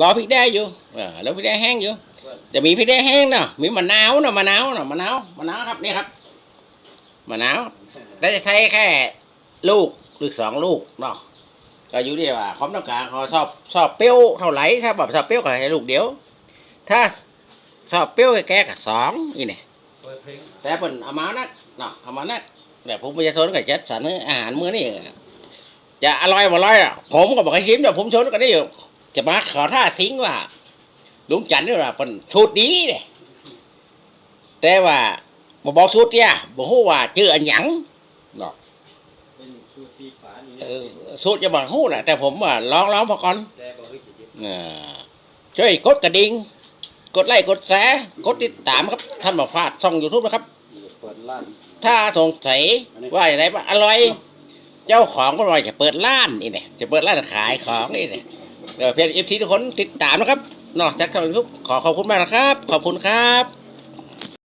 รอพริกแดงอยู่เออแล้วพริกแดงแห้งอยู่ จะมีพริกแดงแห้งเนาะมีมะนาวเนาะมะนาวเนาะมะนาวมะนาวครับนี่ครับมะนาวแต่จะใช้แค่ลูกหรือสองลูกเนาะก็อยู่ที่ว่าความต้องการเขาชอบชอบเปรี้ยวเท่าไหร่ถ้าแบบชอบเปรี้ยวก็ให้ลูกเดียว ถ้าชอบเปรี้ยวแก่ก็สองนี่เนี่ยเปิดเพลงแต่เพิ่นเอามานักเนาะเอามานักแต่ผมประชาชนก็จัดสรรอาหารมื้อนี้จะอร่อยบ่อร่อยอะผมก็บอกให้ชิมเดี๋ยวผมชนก็ได้อยู่ จะมาขอท่าทิ้งว่าลุงจันทร์นี่ว่าเป็นชุดดีเนี่ยแต่ว่าบ่บอกชุดเนี่ยบ่ฮู้ว่าชื่ออันหยังเนาะเป็นสูตรสีฟ้านี่เออสูตรจะบ่ฮู้แหละแต่ผมว่าลองลองพอก่อนแต่บอกให้จิตเออช่วยกดกระดิ่งกดไลค์กดแชร์กดติดตามครับท่านบ่พลาดช่อง YouTube นะครับเปิดร้านถ้าสงสัยว่าอย่างไรว่าอร่อย เจ้าของก็ว่าจะเปิดร้านนี่เนี่ยจะเปิดร้านขายของนี่เนี่ย เดี๋ยวเพียงเอฟทีทุกคนติดตามนะครับนอกจากทางยูทูบขอขอบคุณมากนะครับ ขอบคุณครับ